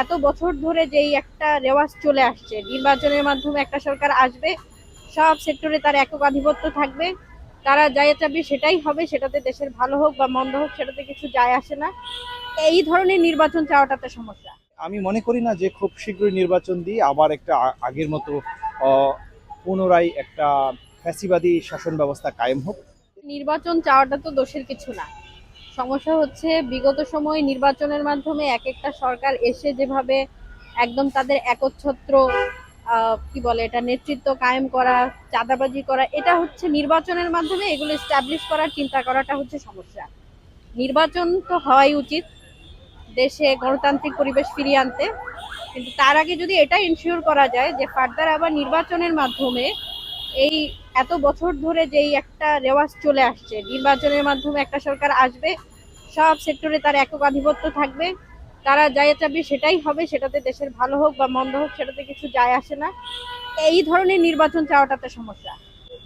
এত বছর ধরে যেই একটা রেওয়াজ চলে আসছে নির্বাচনের মাধ্যমে একটা সরকার আসবে সব সেক্টরে তার একক আধিপত্য থাকবে তারা যাই চাবে সেটাই হবে সেটাতে দেশের ভালো হোক বা মন্দ হোক সেটাতে কিছু যায় আসে না। এই ধরনের নির্বাচন চাওয়াটাতে সমস্যা। আমি মনে করি না যে খুব শীঘ্রই নির্বাচন দিয়ে আবার একটা আগের মতো পুনরায় একটা ফ্যাসিবাদী শাসন ব্যবস্থা কায়েম হোক। নির্বাচন চাওয়াটা তো দোষের কিছু না। সমস্যা হচ্ছে বিগত সময় নির্বাচনের মাধ্যমে এক একটা সরকার এসে যেভাবে একদম তাদের একচ্ছত্র কি বলে এটা, নেতৃত্ব কায়েম করা, চাঁদাবাজি করা, এটা হচ্ছে নির্বাচনের মাধ্যমে এগুলো এস্টাবলিশ করার চিন্তা করাটা হচ্ছে সমস্যা। নির্বাচন তো হওয়াই উচিত, দেশে গণতান্ত্রিক পরিবেশ ফিরিয়ে আনতে। কিন্তু তার আগে যদি এটা ইনশিওর করা যায় যে ফার্দার আবার নির্বাচনের মাধ্যমে এই এত বছর ধরে যেই একটা রেওয়াজ চলে আসছে, নির্বাচনের মাধ্যমে একটা সরকার আসবে, সব সেক্টরে তার একক আধিপত্য থাকবে, তারা যাই চাবে সেটাই হবে, সেটাতে দেশের ভালো হোক বা মন্দ হোক, সেটাতে কিছু যায় আসে না। এই ধরনের নির্বাচন চাওয়াটাতে সমস্যা।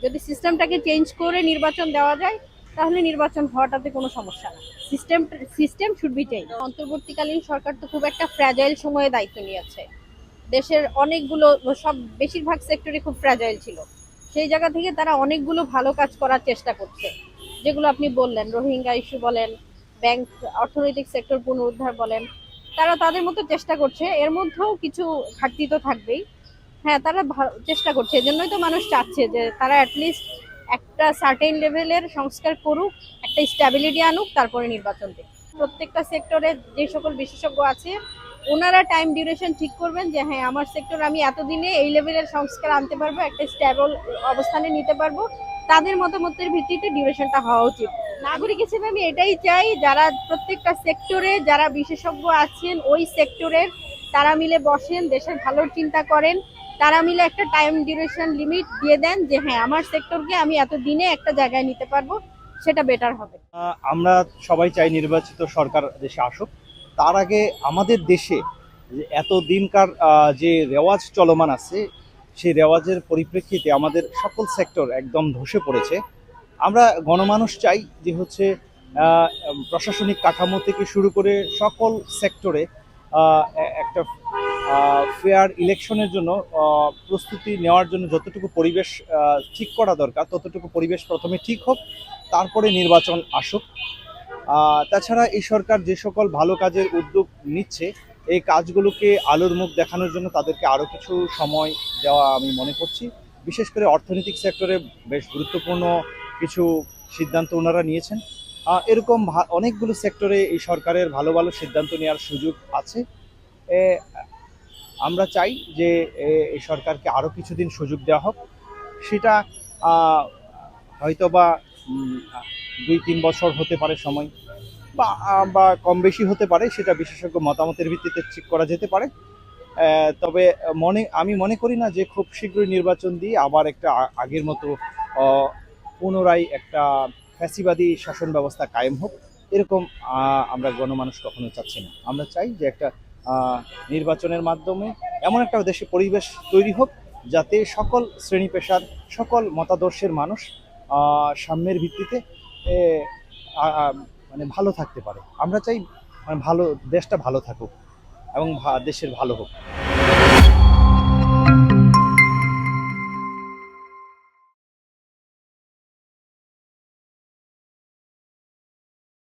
যদি সিস্টেমটাকে চেঞ্জ করে নির্বাচন দেওয়া যায়, তাহলে নির্বাচন হওয়াটাতে কোনো সমস্যা না। System system should be change অন্তর্বর্তীকালীন সরকার তো খুব একটা ফ্র্যাজাইল সময়ে দায়িত্ব নিয়েছে। দেশের অনেকগুলো, সব বেশিরভাগ সেক্টরে খুব ফ্র্যাজাইল ছিল। সেই জায়গা থেকে তারা অনেকগুলো ভালো কাজ করার চেষ্টা করছে। যেগুলো আপনি বললেন, রোহিঙ্গা ইস্যু বলেন, ব্যাংক, অর্থনৈতিক সেক্টর পুনরুদ্ধার বলেন, তারা তাদের মতো চেষ্টা করছে। এর মধ্যেও কিছু ঘাটতি তো থাকবেই। হ্যাঁ তারা চেষ্টা করছে। এজন্যই তো মানুষ চাচ্ছে যে তারা অ্যাটলিস্ট একটা সার্টেন লেভেলের সংস্কার করুক, একটা স্ট্যাবিলিটি আনুক, তারপরে নির্বাচন দিক। প্রত্যেকটা সেক্টরে যে সকল বিশেষজ্ঞ আছে ওনারা টাইম ডিউরেশন ঠিক করবেন যে হ্যাঁ আমার সেক্টর আমি এতদিনে এই লেভেলের সংস্কার আনতে পারব, একটা স্ট্যাবল অবস্থানে নিতে পারব। তাদের মতামতের ভিত্তিতে ডিউরেশনটা হওয়া উচিত। নাগরিক হিসেবে আমি এটাই চাই, যারা প্রত্যেকটা সেক্টরে যারা বিশেষজ্ঞ আছেন, ওই সেক্টরের তারা মিলে বসেন, দেশের ভালোর চিন্তা করেন। তারা মিলে একটা টাইম ডিউরেশন লিমিট দিয়ে দেন যে হ্যাঁ আমার সেক্টরকে আমি এত দিনে একটা জায়গায় নিতে পারব, সেটা বেটার হবে। আমরা সবাই চাই নির্বাচিত সরকার দেশে আসুক। তার আগে আমাদের দেশে এত দিনকার যে রেওয়াজ চলমান আছে, সেই রেওয়াজের পরিপ্রেক্ষিতে আমাদের সকল সেক্টর একদম ধসে পড়েছে। আমরা গণমানুষ চাই যে হচ্ছে প্রশাসনিক কাঠামো থেকে শুরু করে সকল সেক্টরে একটা ফেয়ার ইলেকশনের জন্য প্রস্তুতি নেওয়ার জন্য যতটুকু পরিবেশ ঠিক করা দরকার, ততটুকু পরিবেশ প্রথমে ঠিক হোক, তারপরে নির্বাচন আসুক। তাছাড়া এই সরকার যে সকল ভালো কাজের উদ্যোগ নিচ্ছে, এই কাজগুলোকে আলোর মুখ দেখানোর জন্য তাদেরকে আরও কিছু সময় দেওয়া আমি মনে করছি। বিশেষ করে অর্থনৈতিক সেক্টরে বেশ গুরুত্বপূর্ণ কিছু সিদ্ধান্ত ওনারা নিয়েছেন। এরকম অনেকগুলো সেক্টরে এই সরকারের ভালো ভালো সিদ্ধান্ত নেওয়ার সুযোগ আছে। আমরা চাই যে এই সরকারকে আরও কিছুদিন সুযোগ দেওয়া হোক। সেটা হয়তোবা দুই, তিন বছর হতে পারে সময়। বা বা কম বেশি হতে পারে, সেটা বিশেষজ্ঞ মতামতের ভিত্তিতে ঠিক করা যেতে পারে। তবে মনে, আমি মনে করি না যে খুব শীঘ্রই নির্বাচন দিয়ে আবার একটা আগের মতো পুনরায় একটা ফ্যাসিবাদী শাসন ব্যবস্থা কায়েম হোক, এরকম আমরা গণমানুষ কখনো চাচ্ছি না। আমরা চাই যে একটা নির্বাচনের মাধ্যমে এমন একটা দেশে পরিবেশ তৈরি হোক, যাতে সকল শ্রেণি পেশার, সকল মতাদর্শের মানুষ সাম্যের ভিত্তিতে মানে ভালো থাকতে পারে। আমরা চাই মানে ভালো, দেশটা ভালো থাকুক এবং দেশের ভালো হোক।